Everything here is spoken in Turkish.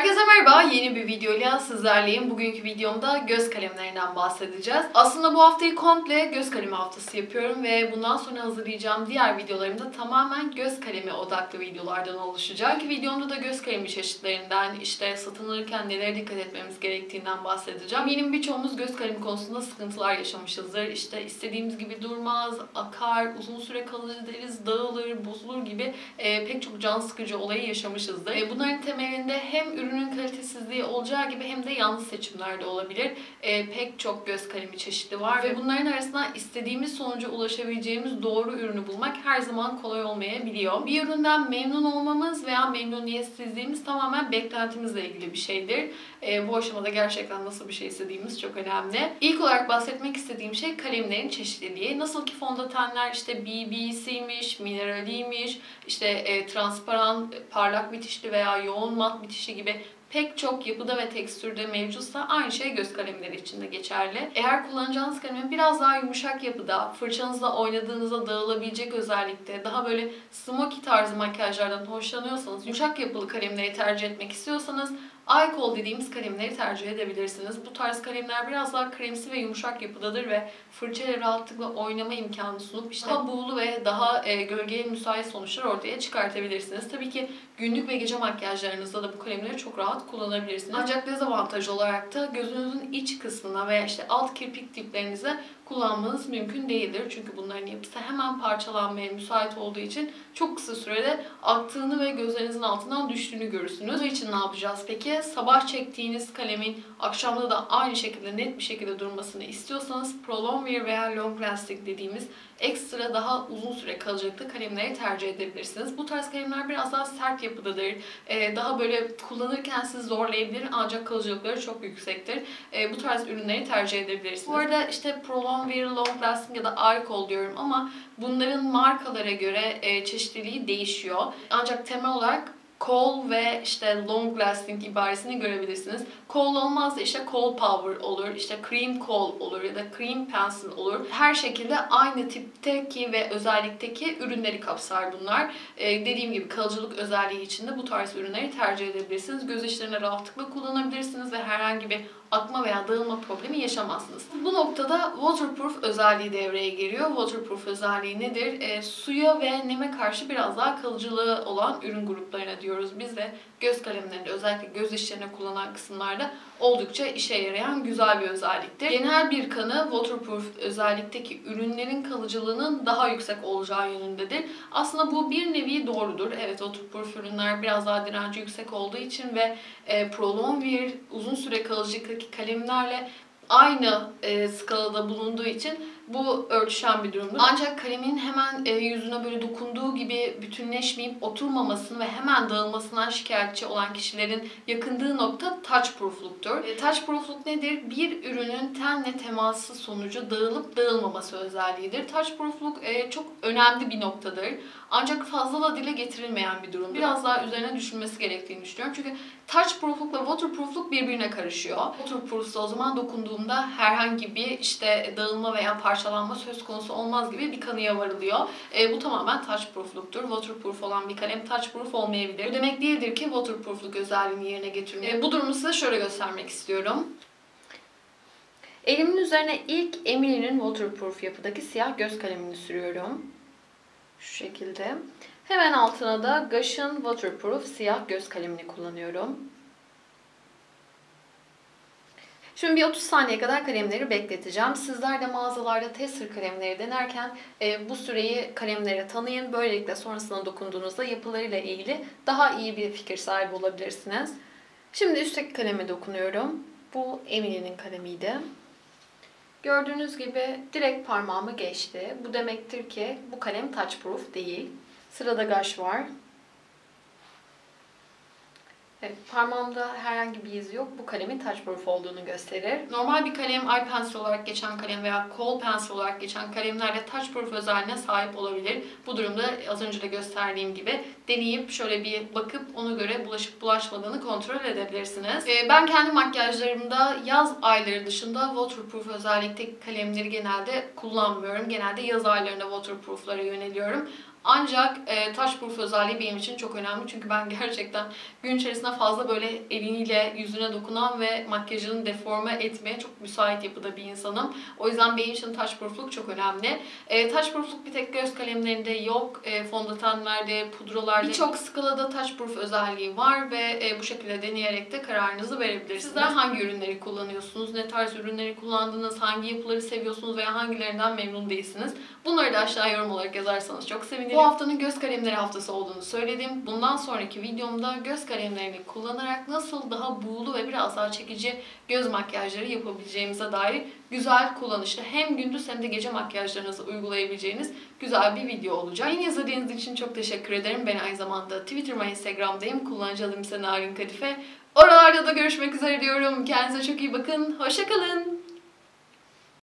Herkese merhaba. Yeni bir videoyla sizlerleyim. Bugünkü videomda göz kalemlerinden bahsedeceğiz. Aslında bu haftayı komple göz kalemi haftası yapıyorum ve bundan sonra hazırlayacağım diğer videolarımda tamamen göz kalemi odaklı videolardan oluşacak. Videomda da göz kalemi çeşitlerinden, işte satın alırken nelere dikkat etmemiz gerektiğinden bahsedeceğim. Eminim birçoğumuz göz kalemi konusunda sıkıntılar yaşamışızdır. İşte istediğimiz gibi durmaz, akar, uzun süre kalıcı deriz, dağılır, bozulur gibi e, pek çok can sıkıcı olayı yaşamışızdır. E, bunların temelinde hem ürünün kalitesizliği olacağı gibi hem de yanlış seçimler de olabilir. E, pek çok göz kalemi çeşidi var ve bunların arasında istediğimiz sonuca ulaşabileceğimiz doğru ürünü bulmak her zaman kolay olmayabiliyor. Bir üründen memnun olmamız veya memnuniyetsizliğimiz tamamen beklentimizle ilgili bir şeydir. E, bu aşamada gerçekten nasıl bir şey istediğimiz çok önemli. İlk olarak bahsetmek istediğim şey kalemlerin çeşitliliği. Nasıl ki fondötenler işte BB'siymiş, mineraliymiş, işte e, transparan, parlak bitişli veya yoğun mat bitişi gibi pek çok yapıda ve tekstürde mevcutsa aynı şey göz kalemleri için de geçerli. Eğer kullanacağınız kalemin biraz daha yumuşak yapıda, fırçanızla oynadığınızda dağılabilecek özellikte, daha böyle smoky tarzı makyajlardan hoşlanıyorsanız, yumuşak yapılı kalemleri tercih etmek istiyorsanız Alkol dediğimiz kalemleri tercih edebilirsiniz. Bu tarz kalemler biraz daha kremsi ve yumuşak yapıdadır ve fırçayla rahatlıkla oynama imkanı sunup işte daha buğulu ve daha e, gölgeye müsait sonuçlar ortaya çıkartabilirsiniz. Tabii ki günlük ve gece makyajlarınızda da bu kalemleri çok rahat kullanabilirsiniz. Ancak dezavantaj olarak da gözünüzün iç kısmına veya işte alt kirpik diplerinize kullanmanız mümkün değildir. Çünkü bunların yapısı hemen parçalanmaya müsait olduğu için çok kısa sürede aktığını ve gözlerinizin altından düştüğünü görürsünüz. Bu için ne yapacağız peki? Sabah çektiğiniz kalemin akşamda da aynı şekilde net bir şekilde durmasını istiyorsanız Prolong Wear veya Long Lasting dediğimiz ekstra daha uzun süre kalacaklı kalemleri tercih edebilirsiniz. Bu tarz kalemler biraz daha sert yapıdadır. Ee, daha böyle kullanırken sizi zorlayabilir ancak kalıcılıkları çok yüksektir. Ee, bu tarz ürünleri tercih edebilirsiniz. Bu arada işte Prolong Wear, Long Lasting ya da Arcol diyorum ama bunların markalara göre e, çeşitliliği değişiyor. Ancak temel olarak Coal ve işte long lasting ibaresini görebilirsiniz. Coal olmaz da işte coal power olur, işte cream coal olur ya da cream pencil olur. Her şekilde aynı tipteki ve özellikteki ürünleri kapsar bunlar. Ee, dediğim gibi kalıcılık özelliği için de bu tarz ürünleri tercih edebilirsiniz. Göz işlerine rahatlıkla kullanabilirsiniz ve herhangi bir akma veya dağılma problemi yaşamazsınız. Bu noktada waterproof özelliği devreye giriyor. Waterproof özelliği nedir? E, suya ve neme karşı biraz daha kalıcılığı olan ürün gruplarına diyoruz biz ve göz kalemlerinde özellikle göz işlerine kullanılan kısımlarda oldukça işe yarayan güzel bir özelliktir. Genel bir kanı waterproof özellikteki ürünlerin kalıcılığının daha yüksek olacağı yönündedir. Aslında bu bir nevi doğrudur. Evet waterproof ürünler biraz daha direnci yüksek olduğu için ve e, prolong bir uzun süre kalıcılıktaki kalemlerle aynı e, skalada bulunduğu için bu örtüşen bir durumdur. Ancak kalemin hemen e, yüzüne böyle dokunduğu gibi bütünleşmeyip oturmamasını ve hemen dağılmasından şikayetçi olan kişilerin yakındığı nokta touch proofluktur. E, touch proofluk nedir? Bir ürünün tenle teması sonucu dağılıp dağılmaması özelliğidir. Touch proofluk e, çok önemli bir noktadır. Ancak fazla da dile getirilmeyen bir durum. Biraz daha üzerine düşünmesi gerektiğini düşünüyorum. Çünkü touch prooflukla waterproofluk birbirine karışıyor. Waterproof'sa o zaman dokunduğumda herhangi bir işte dağılma veya parçalanma söz konusu olmaz gibi bir kanıya varılıyor. E, bu tamamen touchproof'luktur. Waterproof olan bir kalem touchproof olmayabilir. Bu demek değildir ki waterproof'luk özelliğini yerine getirmiyor. E, bu durumu size şöyle göstermek istiyorum. Elimin üzerine ilk Emily'nin waterproof yapıdaki siyah göz kalemini sürüyorum. Şu şekilde. Hemen altına da Gush'ın waterproof siyah göz kalemini kullanıyorum. Şimdi bir 30 saniye kadar kalemleri bekleteceğim. Sizler de mağazalarda tester kalemleri denerken e, bu süreyi kalemlere tanıyın. Böylelikle sonrasında dokunduğunuzda yapılarıyla ilgili daha iyi bir fikir sahibi olabilirsiniz. Şimdi üstteki kaleme dokunuyorum. Bu Emily'nin kalemiydi. Gördüğünüz gibi direkt parmağımı geçti. Bu demektir ki bu kalem touchproof değil. Sırada gaş var. Evet, parmağımda herhangi bir iz yok. Bu kalemin touchproof olduğunu gösterir. Normal bir kalem eye pencil olarak geçen kalem veya kohl pencil olarak geçen kalemlerle touchproof özelliğine sahip olabilir. Bu durumda az önce de gösterdiğim gibi deneyip şöyle bir bakıp ona göre bulaşıp bulaşmadığını kontrol edebilirsiniz. Ee, ben kendi makyajlarımda yaz ayları dışında waterproof özellikteki kalemleri genelde kullanmıyorum. Genelde yaz aylarında waterproof'lara yöneliyorum. Ancak e, touchproof özelliği benim için çok önemli. Çünkü ben gerçekten gün içerisinde fazla böyle eliyle yüzüne dokunan ve makyajını deforme etmeye çok müsait yapıda bir insanım. O yüzden benim için touchproofluk çok önemli. E, touchproofluk bir tek göz kalemlerinde yok. E, fondötenlerde, pudralarda birçok skalada touchproof özelliği var ve e, bu şekilde deneyerek de kararınızı verebilirsiniz. Sizler hangi ürünleri kullanıyorsunuz? Ne tarz ürünleri kullandınız? Hangi yapıları seviyorsunuz veya hangilerinden memnun değilsiniz? Bunları da aşağı yorum olarak yazarsanız çok sevinirim. Bu haftanın göz kalemleri haftası olduğunu söyledim. Bundan sonraki videomda göz kalemlerini kullanarak nasıl daha buğulu ve biraz daha çekici göz makyajları yapabileceğimize dair güzel kullanışlı hem gündüz hem de gece makyajlarınızı uygulayabileceğiniz güzel bir video olacak. Beni izlediğiniz için çok teşekkür ederim. Ben aynı zamanda Twitter ve Instagram'dayım. Kullanıcı adım ise Narin Kadife. Oralarda da görüşmek üzere diyorum. Kendinize çok iyi bakın. Hoşçakalın.